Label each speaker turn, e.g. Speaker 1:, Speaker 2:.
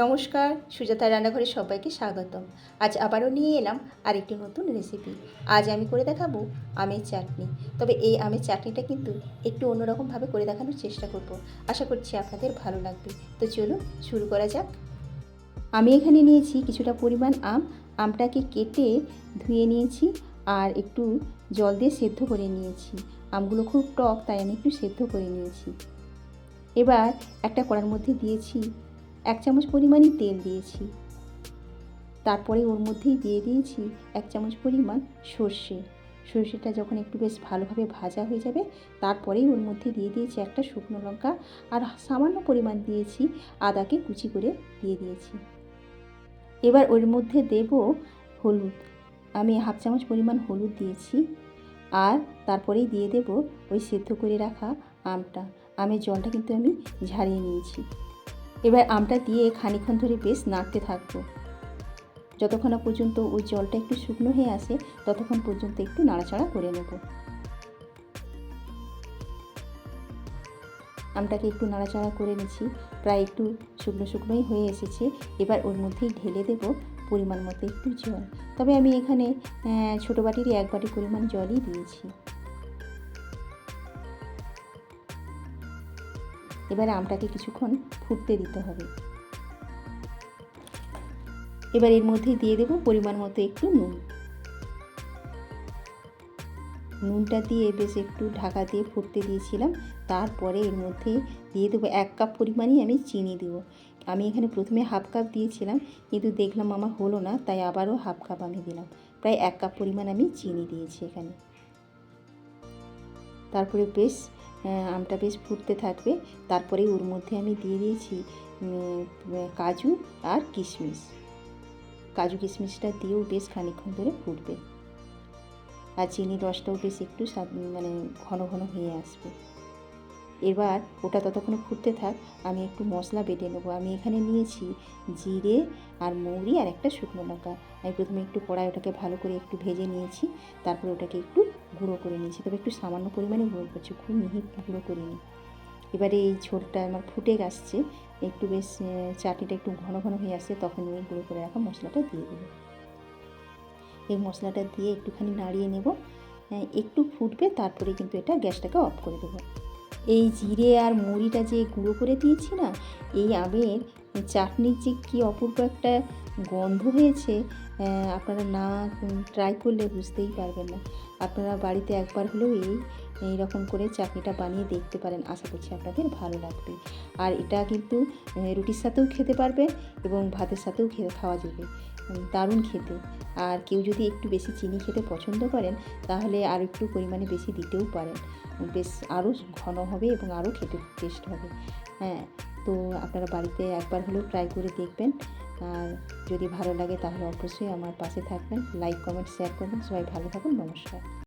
Speaker 1: নমস্কার সুজাতা রান্নাঘরে সবাইকে স্বাগতম। আজ আবারও নিয়ে এলাম আরেকটি নতুন রেসিপি আজ আমি করে দেখাবো আমের চাটনি। তবে এই আমের চাটনিটা কিন্তু একটু অন্যরকমভাবে করে দেখানোর চেষ্টা করব। আশা করছি আপনাদের ভালো লাগবে। তো চলুন শুরু করা যাক। আমি এখানে নিয়েছি কিছুটা পরিমাণ আম। আমটাকে কেটে ধুয়ে নিয়েছি আর একটু জল দিয়ে সেদ্ধ করে নিয়েছি। আমগুলো খুব টক, তাই আমি একটু সেদ্ধ করে নিয়েছি। এবার একটা কড়ার মধ্যে দিয়েছি এক চামচ পরিমাণই তেল দিয়েছি। তারপরে ওর মধ্যেই দিয়ে দিয়েছি এক চামচ পরিমাণ সর্ষে। সর্ষেটা যখন একটু বেশ ভালোভাবে ভাজা হয়ে যাবে, তারপরেই ওর মধ্যে দিয়ে দিয়েছি একটা শুকনো লঙ্কা আর সামান্য পরিমাণ দিয়েছি আদাকে কুচি করে দিয়ে দিয়েছি। এবার ওর মধ্যে দেব হলুদ। আমি হাফ চামচ পরিমাণ হলুদ দিয়েছি আর তারপরেই দিয়ে দেব ওই সেদ্ধ করে রাখা আমটা। আমের জলটা কিন্তু আমি ঝারিয়ে নিয়েছি। এবার আমটা দিয়ে খানিক্ষণ ধরে বেশ নাড়তে থাকব। যতক্ষণ পর্যন্ত ওই জলটা একটু শুকনো হয়ে আসে, ততক্ষণ পর্যন্ত একটু নাড়াচাড়া করে নেব। আমটাকে একটু নাড়াচাড়া করে নিচ্ছি। প্রায় একটু শুকনো শুকনোই হয়ে এসেছে। এবার ওর মধ্যেই ঢেলে দেব পরিমাণ মতো একটু জল। তবে আমি এখানে ছোটো বাটিরই এক বাটি পরিমাণ জলই দিয়েছি। এবারে আমটাকে কিছুক্ষণ ফুটতে দিতে হবে। এবার এর মধ্যে দিয়ে দেবো পরিমাণ মতো একটু নুন। নুনটা দিয়ে বেশ একটু ঢাকা দিয়ে ফুটতে দিয়েছিলাম। তারপরে এর মধ্যে দিয়ে দেবো এক কাপ পরিমাণই আমি চিনি দেবো। আমি এখানে প্রথমে হাফ কাপ দিয়েছিলাম, কিন্তু দেখলাম আমার হলো না, তাই আবারও হাফ কাপ আমি দিলাম। প্রায় এক কাপ পরিমাণ আমি চিনি দিয়েছি এখানে। তারপরে বেশ আমটা বেশ ফুটতে থাকবে। তারপরে ওর মধ্যে আমি দিয়ে দিয়েছি কাজু আর কিশমিশ। কাজু কিশমিশটা দিয়েও বেশ খানিক্ষণ ধরে ফুটবে। আর চিনি রসটাও বেশ একটু মানে ঘন ঘন হয়ে আসবে। এবার ওটা ততক্ষণে ফুটতে থাক, আমি একটু মশলা বেটে নেব। আমি এখানে নিয়েছি জিরে আর মৌরি আর একটা শুকনো লঙ্কা। আমি প্রথমে একটু কড়াই ওটাকে ভালো করে একটু ভেজে নিয়েছি। তারপরে ওটাকে একটু গুঁড়ো করে নিয়েছি। তবে একটু সামান্য পরিমাণে গুঁড়ো করছি, খুব মিহি গুঁড়ো করিনি। এবারে এই ঝোলটা আমার ফুটে আসছে, একটু বেশ চাটনিটা একটু ঘন ঘন হয়ে আসছে তখন ওই গুঁড়ো করে রাখা মশলাটা দিয়ে দেবো। এই মশলাটা দিয়ে একটুখানি নাড়িয়ে নেব একটু ফুটবে, তারপরে কিন্তু এটা গ্যাসটাকে অফ করে দেবো। এই জিরে আর মুড়িটা যে গুঁড়ো করে দিয়েছি না, এই আমের চাটনির যে কী অপূর্ব একটা গন্ধ হয়েছে আপনারা না ট্রাই করলে বুঝতেই পারবেন না। আপনারা বাড়িতে একবার হলেও এই এইরকম করে চাটনিটা বানিয়ে দেখতে পারেন। আশা করছি আপনাদের ভালো লাগবে। আর এটা কিন্তু রুটির সাথেও খেতে পারবেন এবং ভাতের সাথেও খেতে, খাওয়া যাবে। দারুণ খেতে। আর কেউ যদি একটু বেশি চিনি খেতে পছন্দ করেন, তাহলে আর একটু পরিমাণে বেশি দিতেও পারেন। বেশ আরও ঘন হবে এবং আরও খেতে টেস্ট হবে। হ্যাঁ তো আপনারা বাড়িতে একবার হলেও ট্রাই করে দেখবেন। আর যদি ভালো লাগে তাহলে অবশ্যই আমার পাশে থাকবেন। লাইক কমেন্ট শেয়ার করবেন। সবাই ভালো থাকুন। নমস্কার।